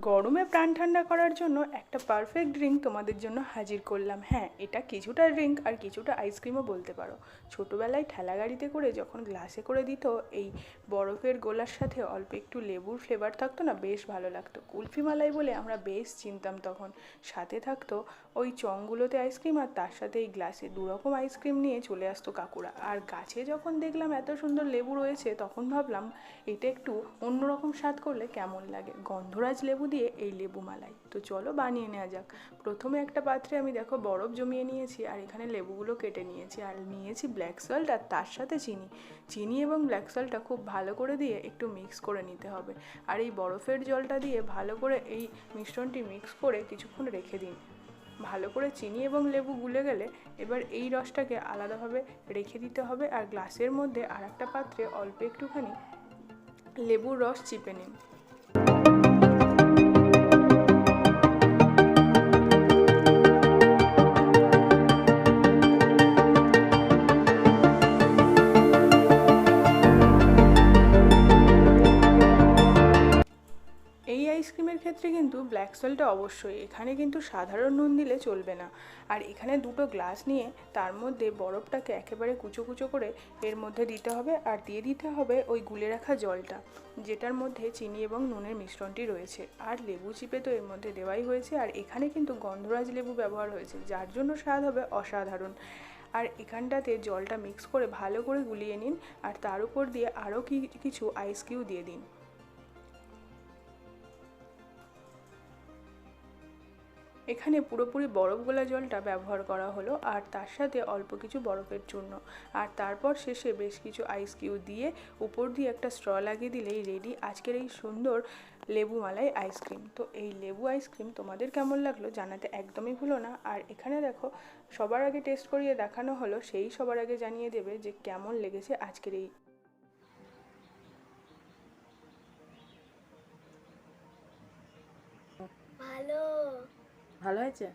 গরমে প্রাণ ঠান্ডা করার জন্য একটা পারফেক্ট ড্রিঙ্ক তোমাদের জন্য হাজির করলাম। হ্যাঁ এটা কিছুটা ড্রিঙ্ক আর কিছুটা আইসক্রিমও বলতে পারো। ছোটোবেলায় ঠেলা গাড়িতে করে যখন গ্লাসে করে দিত, এই বরফের গোলার সাথে অল্প একটু লেবুর ফ্লেভার থাকতো না, বেশ ভালো লাগতো। কুলফি মালাই বলে আমরা বেশ চিনতাম তখন। সাথে থাকতো ওই চংগুলোতে আইসক্রিম আর তার সাথে এই গ্লাসে দুরকম আইসক্রিম নিয়ে চলে আসতো কাকুরা। আর গাছে যখন দেখলাম এত সুন্দর লেবু রয়েছে, তখন ভাবলাম এটা একটু অন্যরকম স্বাদ করলে কেমন লাগে? গন্ধরাজ লেবু দিয়ে এই লেবু মালাই তো চলো বানিয়ে নেওয়া যাক। প্রথমে একটা পাত্রে আমি দেখো বরফ জমিয়ে নিয়েছি আর এখানে লেবুগুলো কেটে নিয়েছি আর নিয়েছি ব্ল্যাক সল্ট আর তার সাথে চিনি। চিনি এবং ব্ল্যাক সল্টটা খুব ভালো করে দিয়ে একটু মিক্স করে নিতে হবে। আর এই বরফের জলটা দিয়ে ভালো করে এই মিশ্রণটি মিক্স করে কিছুক্ষণ রেখে দিন। ভালো করে চিনি এবং লেবু গুলে গেলে এবার এই রসটাকে আলাদাভাবে রেখে দিতে হবে। আর গ্লাসের মধ্যে আর একটা পাত্রে অল্প একটুখানি লেবুর রস চিপে নিন। আইসক্রিমের ক্ষেত্রে কিন্তু ব্ল্যাক সল্টটা অবশ্যই। এখানে কিন্তু সাধারণ নুন দিলে চলবে না। আর এখানে দুটো গ্লাস নিয়ে তার মধ্যে বরফটাকে একেবারে কুচো কুচো করে এর মধ্যে দিতে হবে আর দিয়ে দিতে হবে ওই গুলে রাখা জলটা, যেটার মধ্যে চিনি এবং নুনের মিশ্রণটি রয়েছে। আর লেবু চিপে তো এর মধ্যে দেওয়াই হয়েছে আর এখানে কিন্তু গন্ধরাজ লেবু ব্যবহার হয়েছে, যার জন্য স্বাদ হবে অসাধারণ। আর এখানটাতে জলটা মিক্স করে ভালো করে গুলিয়ে নিন আর তার উপর দিয়ে আরও কিছু আইস কিউ দিয়ে দিন। এখানে পুরোপুরি বরফ গোলা জলটা ব্যবহার করা হলো, আর তার সাথে অল্প কিছু বরফের চূর্ণ আর তারপর শেষে বেশ কিছু আইস কিউ দিয়ে উপর দিয়ে একটা স্ট্র লাগিয়ে দিলেই রেডি আজকের এই সুন্দর লেবু মালাই আইসক্রিম তো এই লেবু আইসক্রিম তোমাদের কেমন লাগল জানাতে একদমই ভুলো না। আর এখানে দেখো, সবার আগে টেস্ট করিয়ে দেখানো হলো, সেই সবার আগে জানিয়ে দেবে যে কেমন লেগেছে আজকের এই ভালো। 好了，姐。